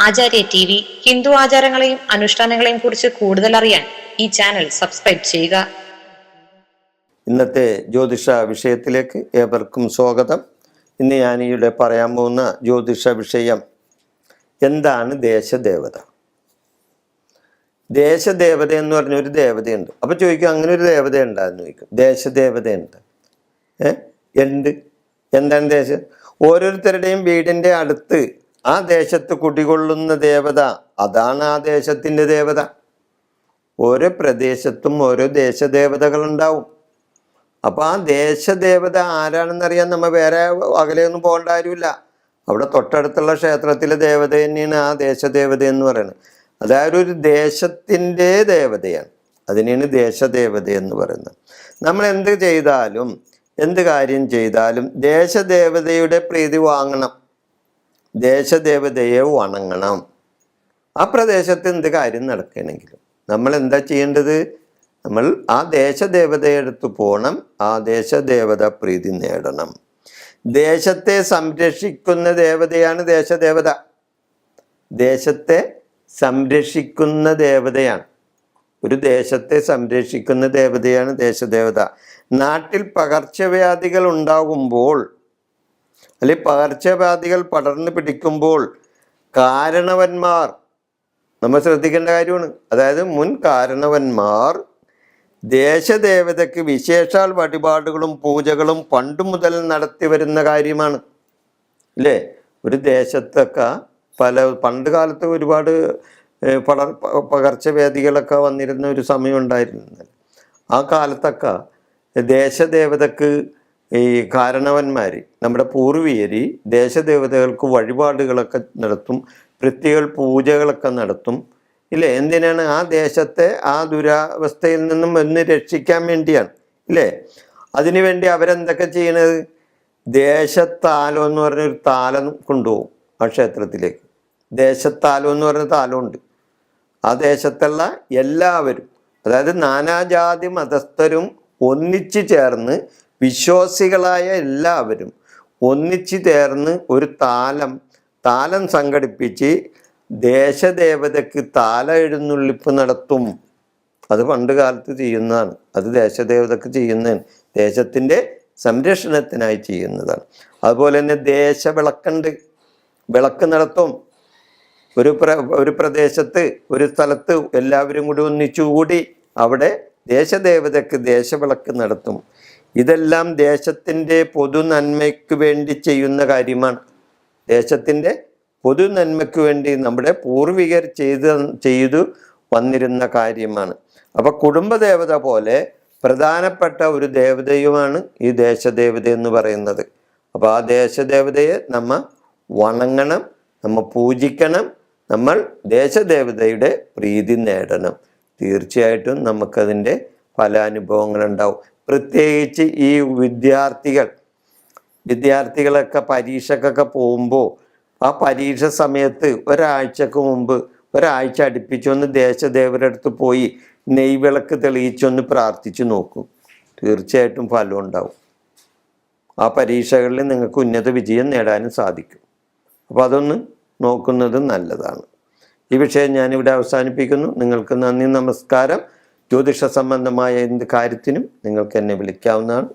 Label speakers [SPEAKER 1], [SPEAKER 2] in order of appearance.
[SPEAKER 1] ആചാര്യ T V Hindu ആചാരങ്ങളെയും അനുഷ്ഠാനങ്ങളെയും കുറിച്ച് കൂടുതൽ അറിയാൻ ഈ ചാനൽ സബ്സ്ക്രൈബ് ചെയ്യുക.
[SPEAKER 2] ഇന്നത്തെ ജ്യോതിഷ വിഷയത്തിലേക്ക് ഏവർക്കും സ്വാഗതം. ഇന്ന് ഞാൻ ഇവിടെ പറയാൻ പോകുന്ന ജ്യോതിഷ വിഷയം എന്താണ് ദേശദേവത? ദേശദേവത എന്ന് പറഞ്ഞ ഒരു ദേവതയുണ്ട്. അപ്പൊ ചോദിക്കും അങ്ങനെ ഒരു ദേവത ഉണ്ടാന്ന് ചോദിക്കും. ദേശദേവതയുണ്ട് ഏ? ഉണ്ട് എന്താണ് ദേശം? ഓരോരുത്തരുടെയും വീടിന്റെ അടുത്ത് ആ ദേശത്ത് കുടികൊള്ളുന്ന ദേവത അതാണ് ആ ദേശത്തിന്റെ ദേവത. ഓരോ പ്രദേശത്തും ഓരോ ദേശദേവതകളുണ്ടാവും. അപ്പോൾ ആ ദേശദേവത ആരാണെന്നറിയാൻ നമ്മൾ വേറെ അകലെയൊന്നും പോകേണ്ട കാര്യമില്ല. അവിടെ തൊട്ടടുത്തുള്ള ക്ഷേത്രത്തിലെ ദേവത തന്നെയാണ് ആ ദേശദേവത എന്ന് പറയുന്നത്. അതായത് ഒരു ദേശത്തിന്റെ ദേവതയാണ്. അതിനെയാണ് ദേശദേവത എന്ന് പറയുന്നത്. നമ്മൾ എന്ത് ചെയ്താലും എന്ത് കാര്യം ചെയ്താലും ദേശദേവതയുടെ പ്രീതി വാങ്ങണം. ദേശദേവതയെ വണങ്ങണം. ആ പ്രദേശത്ത് എന്ത് കാര്യം നടക്കണമെങ്കിലും നമ്മൾ എന്താ ചെയ്യേണ്ടത്? നമ്മൾ ആ ദേശദേവതയെടുത്ത് പോകണം ആ ദേശദേവത പ്രീതി നേടണം. ദേശത്തെ സംരക്ഷിക്കുന്ന ദേവതയാണ് ദേശദേവത. ദേശത്തെ സംരക്ഷിക്കുന്ന ദേവതയാണ്. ഒരു ദേശത്തെ സംരക്ഷിക്കുന്ന ദേവതയാണ് ദേശദേവത. നാട്ടിൽ പകർച്ചവ്യാധികൾ ഉണ്ടാകുമ്പോൾ അല്ലെങ്കിൽ പകർച്ചവ്യാധികൾ പടർന്നു പിടിക്കുമ്പോൾ കാരണവന്മാർ നമ്മൾ ശ്രദ്ധിക്കേണ്ട കാര്യമാണ്. അതായത് മുൻ കാരണവന്മാർ ദേശദേവതയ്ക്ക് വിശേഷാൽ വഴിപാടുകളും പൂജകളും പണ്ടു മുതൽ നടത്തി വരുന്ന കാര്യമാണ്. ഇല്ലേ? ഒരു ദേശത്തൊക്കെ പല പണ്ട് കാലത്ത് ഒരുപാട് പടർ പകർച്ചവ്യാധികളൊക്കെ വന്നിരുന്ന ഒരു സമയം ഉണ്ടായിരുന്നു. ആ കാലത്തൊക്കെ ദേശദേവതക്ക് ഈ കാരണവന്മാർ നമ്മുടെ പൂർവീയർ ദേശദേവതകൾക്ക് വഴിപാടുകളൊക്കെ നടത്തും പ്രത്യേക പൂജകളൊക്കെ നടത്തും ഇല്ലേ? എന്തിനാണ് ആ ദേശത്തെ ആ ദുരാവസ്ഥയിൽ നിന്നും ഒന്ന് രക്ഷിക്കാൻ വേണ്ടിയാണ് ഇല്ലേ? അതിനുവേണ്ടി അവരെന്തൊക്കെ ചെയ്യണത്? ദേശത്താലം എന്ന് പറഞ്ഞൊരു താലം കൊണ്ടുപോകും ആ ക്ഷേത്രത്തിലേക്ക്. ദേശത്താലം എന്ന് പറഞ്ഞ താലമുണ്ട്. ആ ദേശത്തുള്ള എല്ലാവരും അതായത് നാനാജാതി മതസ്ഥരും ഒന്നിച്ചു ചേർന്ന് വിശ്വാസികളായ എല്ലാവരും ഒന്നിച്ചു ചേർന്ന് ഒരു താലം താലം സംഘടിപ്പിച്ച് ദേശദേവതയ്ക്ക് താല എഴുന്നള്ളിപ്പ് നടത്തും. അത് പണ്ട് കാലത്ത് ചെയ്യുന്നതാണ്. അത് ദേശദേവതയ്ക്ക് ചെയ്യുന്ന ദേശത്തിന്റെ സംരക്ഷണത്തിനായി ചെയ്യുന്നതാണ്. അതുപോലെ തന്നെ ദേശവിളക്കുണ്ട് വിളക്ക് നടത്തും. ഒരു പ്ര ഒരു പ്രദേശത്ത് ഒരു സ്ഥലത്ത് എല്ലാവരും കൂടി ഒന്നിച്ചുകൂടി അവിടെ ദേശദേവതയ്ക്ക് ദേശവിളക്ക് നടത്തും. ഇതെല്ലാം ദേശത്തിന്റെ പൊതു നന്മയ്ക്ക് വേണ്ടി ചെയ്യുന്ന കാര്യമാണ്. ദേശത്തിന്റെ പൊതു നന്മയ്ക്ക് വേണ്ടി നമ്മുടെ പൂർവികർ ചെയ്ത് ചെയ്തു വന്നിരുന്ന കാര്യമാണ്. അപ്പോൾ കുടുംബദേവത പോലെ പ്രധാനപ്പെട്ട ഒരു ദേവതയുമാണ് ഈ ദേശദേവത എന്ന് പറയുന്നത്. അപ്പോൾ ആ ദേശദേവതയെ നമ്മ വണങ്ങണം നമ്മ പൂജിക്കണം നമ്മൾ ദേശദേവതയുടെ പ്രീതി നേടണം. തീർച്ചയായിട്ടും നമുക്കതിന്റെ പല അനുഭവങ്ങളുണ്ടാവും പ്രത്യേകിച്ച് ഈ വിദ്യാർത്ഥികൾ വിദ്യാർത്ഥികളൊക്കെ പരീക്ഷക്കൊക്കെ പോകുമ്പോൾ ആ പരീക്ഷ സമയത്ത് ഒരാഴ്ചക്ക് മുമ്പ് ഒരാഴ്ച അടുപ്പിച്ചൊന്ന് ദേശദേവരുടെ അടുത്ത് പോയി നെയ്വിളക്ക് തെളിയിച്ചൊന്ന് പ്രാർത്ഥിച്ചു നോക്കും. തീർച്ചയായിട്ടും ഫലം ഉണ്ടാവും. ആ പരീക്ഷകളിൽ നിങ്ങൾക്ക് ഉന്നത വിജയം നേടാനും സാധിക്കും. അപ്പോൾ അതൊന്ന് നോക്കുന്നത് നല്ലതാണ്. ഈ വിഷയം ഞാനിവിടെ അവസാനിപ്പിക്കുന്നു. നിങ്ങൾക്ക് നന്ദി നമസ്കാരം. ജ്യോതിഷ സംബന്ധമായ എന്ത് കാര്യത്തിനും നിങ്ങൾക്ക് എന്നെ വിളിക്കാവുന്നതാണ്.